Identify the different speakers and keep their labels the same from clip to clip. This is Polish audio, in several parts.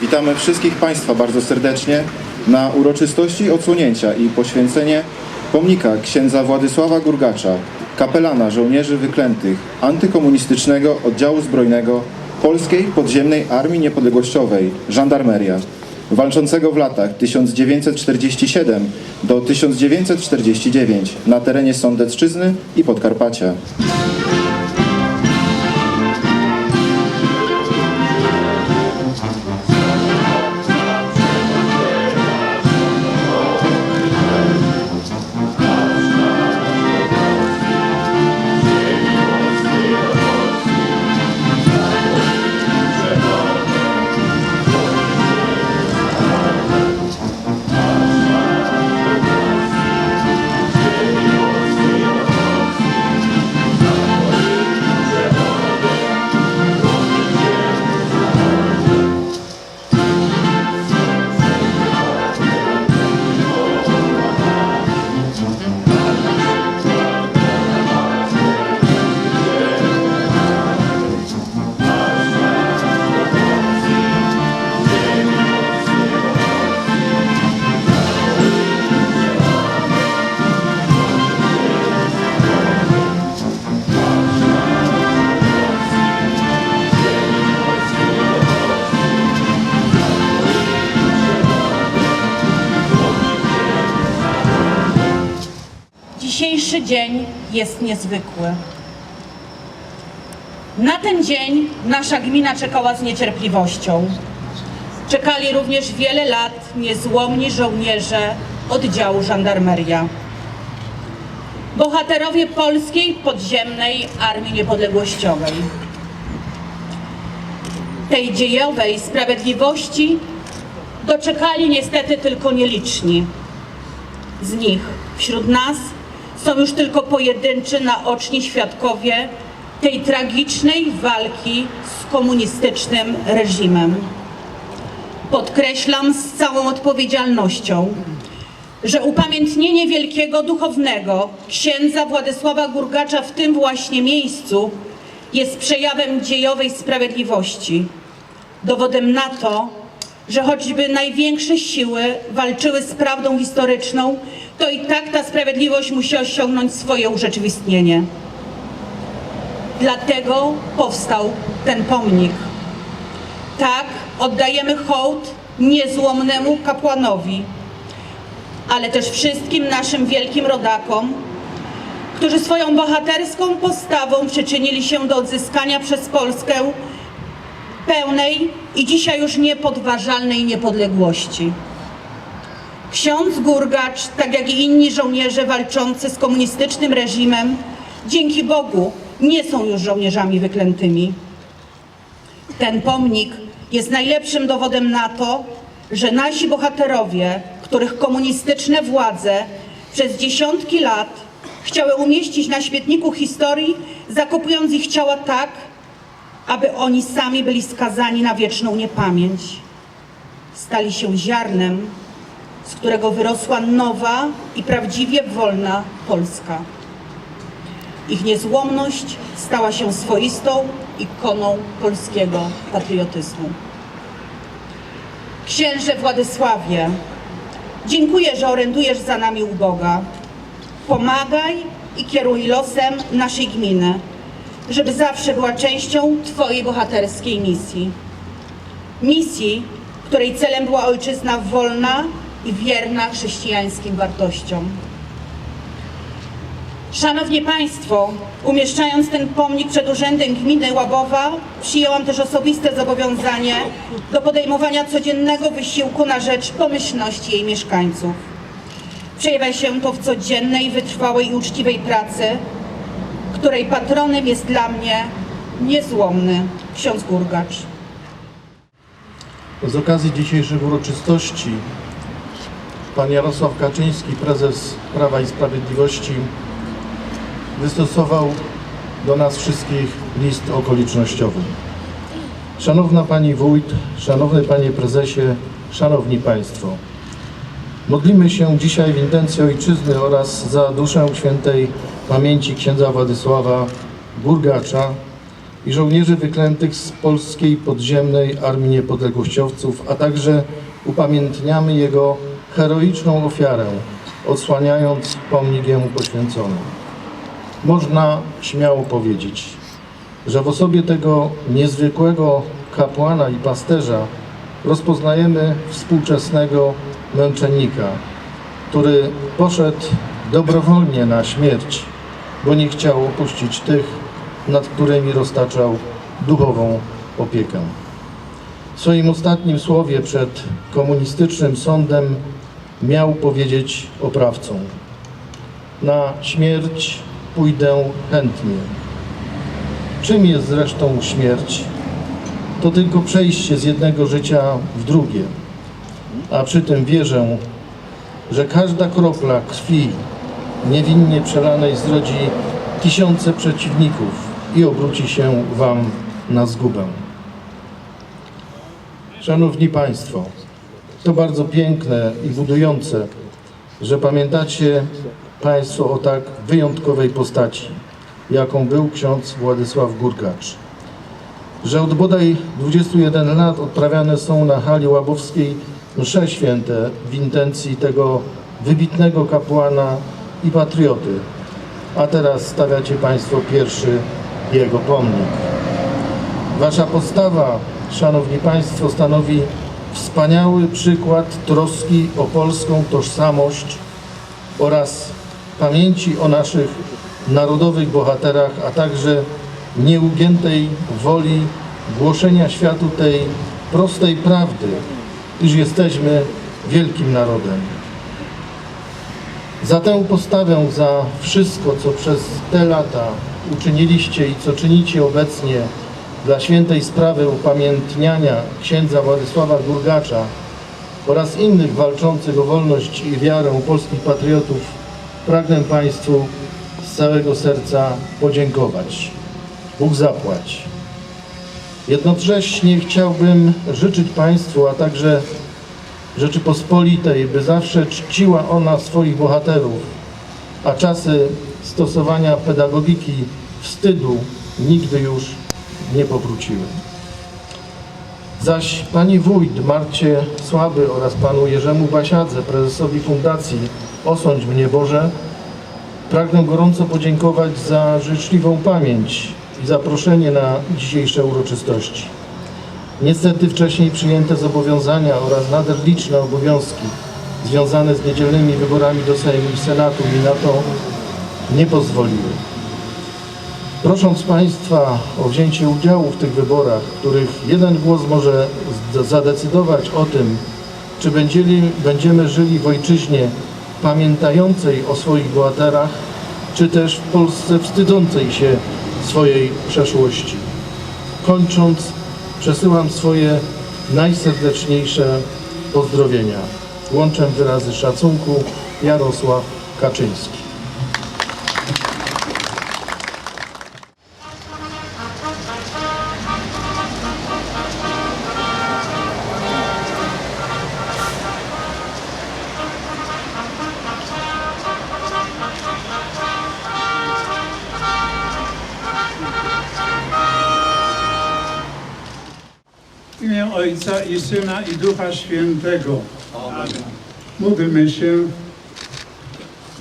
Speaker 1: Witamy wszystkich Państwa bardzo serdecznie na uroczystości odsłonięcia i poświęcenie pomnika księdza Władysława Gurgacza, kapelana żołnierzy wyklętych antykomunistycznego oddziału zbrojnego Polskiej Podziemnej Armii Niepodległościowej Żandarmeria, walczącego w latach 1947 do 1949 na terenie Sądecczyzny i Podkarpacia.
Speaker 2: Dzień jest niezwykły. Na ten dzień nasza gmina czekała z niecierpliwością. Czekali również wiele lat niezłomni żołnierze oddziału żandarmeria. Bohaterowie polskiej podziemnej Armii Niepodległościowej. Tej dziejowej sprawiedliwości doczekali niestety tylko nieliczni. Z nich wśród nas są już tylko pojedynczy naoczni świadkowie tej tragicznej walki z komunistycznym reżimem. Podkreślam z całą odpowiedzialnością, że upamiętnienie wielkiego duchownego księdza Władysława Gurgacza w tym właśnie miejscu jest przejawem dziejowej sprawiedliwości. Dowodem na to, że choćby największe siły walczyły z prawdą historyczną, to i tak ta sprawiedliwość musi osiągnąć swoje urzeczywistnienie. Dlatego powstał ten pomnik. Tak, oddajemy hołd niezłomnemu kapłanowi, ale też wszystkim naszym wielkim rodakom, którzy swoją bohaterską postawą przyczynili się do odzyskania przez Polskę pełnej i dzisiaj już niepodważalnej niepodległości. Ksiądz Gurgacz, tak jak i inni żołnierze walczący z komunistycznym reżimem, dzięki Bogu nie są już żołnierzami wyklętymi. Ten pomnik jest najlepszym dowodem na to, że nasi bohaterowie, których komunistyczne władze przez dziesiątki lat chciały umieścić na śmietniku historii, zakopując ich ciała tak, aby oni sami byli skazani na wieczną niepamięć. Stali się ziarnem, z którego wyrosła nowa i prawdziwie wolna Polska. Ich niezłomność stała się swoistą ikoną polskiego patriotyzmu. Księże Władysławie, dziękuję, że orędujesz za nami u Boga. Pomagaj i kieruj losem naszej gminy, żeby zawsze była częścią Twojej bohaterskiej misji. Misji, której celem była ojczyzna wolna i wierna chrześcijańskim wartościom. Szanowni Państwo, umieszczając ten pomnik przed Urzędem Gminy Łabowa, przyjęłam też osobiste zobowiązanie do podejmowania codziennego wysiłku na rzecz pomyślności jej mieszkańców. Przejawia się to w codziennej, wytrwałej i uczciwej pracy, której patronem jest dla mnie niezłomny ksiądz Gurgacz.
Speaker 3: Z okazji dzisiejszych uroczystości pan Jarosław Kaczyński, prezes Prawa i Sprawiedliwości, wystosował do nas wszystkich list okolicznościowy. Szanowna Pani Wójt, Szanowny Panie Prezesie, Szanowni Państwo. Modlimy się dzisiaj w intencji Ojczyzny oraz za duszę świętej pamięci księdza Władysława Burgacza i żołnierzy wyklętych z polskiej podziemnej Armii Niepodległościowców, a także upamiętniamy jego heroiczną ofiarę, odsłaniając pomnik jemu poświęcony. Można śmiało powiedzieć, że w osobie tego niezwykłego kapłana i pasterza rozpoznajemy współczesnego męczennika, który poszedł dobrowolnie na śmierć, bo nie chciał opuścić tych, nad którymi roztaczał duchową opiekę. W swoim ostatnim słowie przed komunistycznym sądem miał powiedzieć oprawcom: Na śmierć pójdę chętnie. Czym jest zresztą śmierć? To tylko przejście z jednego życia w drugie. A przy tym wierzę, że każda kropla krwi niewinnie przelanej zrodzi tysiące przeciwników i obróci się Wam na zgubę. Szanowni Państwo, to bardzo piękne i budujące, że pamiętacie Państwo o tak wyjątkowej postaci, jaką był ksiądz Władysław Gurgacz. Że od bodaj 21 lat odprawiane są na hali łabowskiej msze święte w intencji tego wybitnego kapłana i patrioty, a teraz stawiacie Państwo pierwszy jego pomnik. Wasza postawa, Szanowni Państwo, stanowi wspaniały przykład troski o polską tożsamość oraz pamięci o naszych narodowych bohaterach, a także nieugiętej woli głoszenia światu tej prostej prawdy, iż jesteśmy wielkim narodem. Za tę postawę, za wszystko, co przez te lata uczyniliście i co czynicie obecnie dla świętej sprawy upamiętniania księdza Władysława Gurgacza oraz innych walczących o wolność i wiarę polskich patriotów, pragnę Państwu z całego serca podziękować. Bóg zapłać. Jednocześnie chciałbym życzyć Państwu, a także Rzeczypospolitej, by zawsze czciła ona swoich bohaterów, a czasy stosowania pedagogiki wstydu nigdy już nie powróciły. Zaś pani wójt Marcie Słaby oraz panu Jerzemu Basiadze, prezesowi Fundacji Osądź mnie Boże, pragnę gorąco podziękować za życzliwą pamięć i zaproszenie na dzisiejsze uroczystości. Niestety wcześniej przyjęte zobowiązania oraz nader liczne obowiązki związane z niedzielnymi wyborami do Sejmu i Senatu mi na to nie pozwoliły. Prosząc Państwa o wzięcie udziału w tych wyborach, których jeden głos może zadecydować o tym, czy będzieli, będziemy żyli w ojczyźnie pamiętającej o swoich bohaterach, czy też w Polsce wstydzącej się swojej przeszłości. Kończąc, przesyłam swoje najserdeczniejsze pozdrowienia. Łączę wyrazy szacunku Jarosław Kaczyński.
Speaker 4: W imię Ojca i Syna i Ducha Świętego. Módlmy się.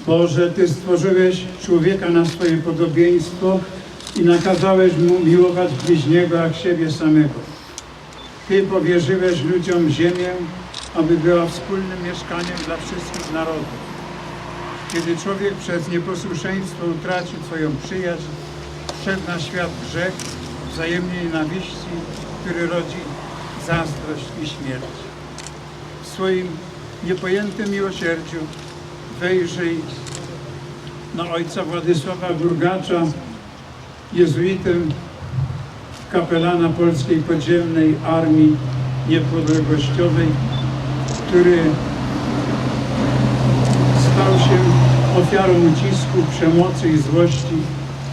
Speaker 4: Boże, Ty stworzyłeś człowieka na swoje podobieństwo i nakazałeś mu miłować bliźniego jak siebie samego. Ty powierzyłeś ludziom ziemię, aby była wspólnym mieszkaniem dla wszystkich narodów. Kiedy człowiek przez nieposłuszeństwo utracił swoją przyjaźń, wszedł na świat grzech, wzajemnej nienawiści, który rodzi zazdrość i śmierć. W swoim niepojętym miłosierdziu wejrzyj na ojca Władysława Gurgacza, jezuitę, kapelana Polskiej Podziemnej Armii Niepodległościowej, który stał się ofiarą ucisku, przemocy i złości,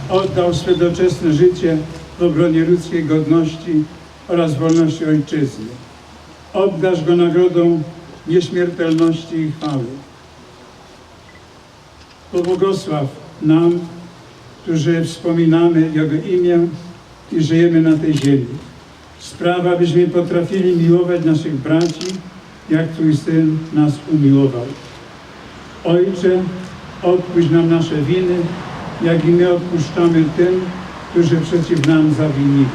Speaker 4: oddał swe doczesne życie w obronie ludzkiej godności oraz wolności ojczyzny. Obdarz go nagrodą nieśmiertelności i chwały. Pobłogosław nam, którzy wspominamy Jego imię i żyjemy na tej ziemi. Sprawa, byśmy potrafili miłować naszych braci, jak Twój Syn nas umiłował. Ojcze, odpuść nam nasze winy, jak i my odpuszczamy tym, którzy przeciw nam zawinili.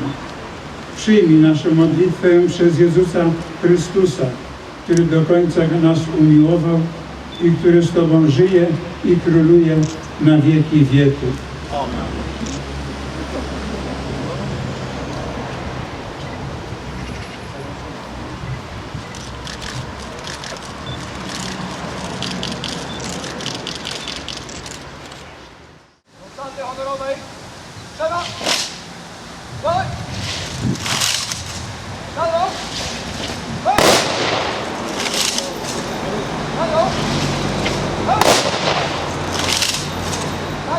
Speaker 4: Przyjmij naszą modlitwę przez Jezusa Chrystusa, który do końca nas umiłował i który z Tobą żyje i króluje na wieki wieków.
Speaker 5: Konstanty honorowej. Trzeba! Dawaj!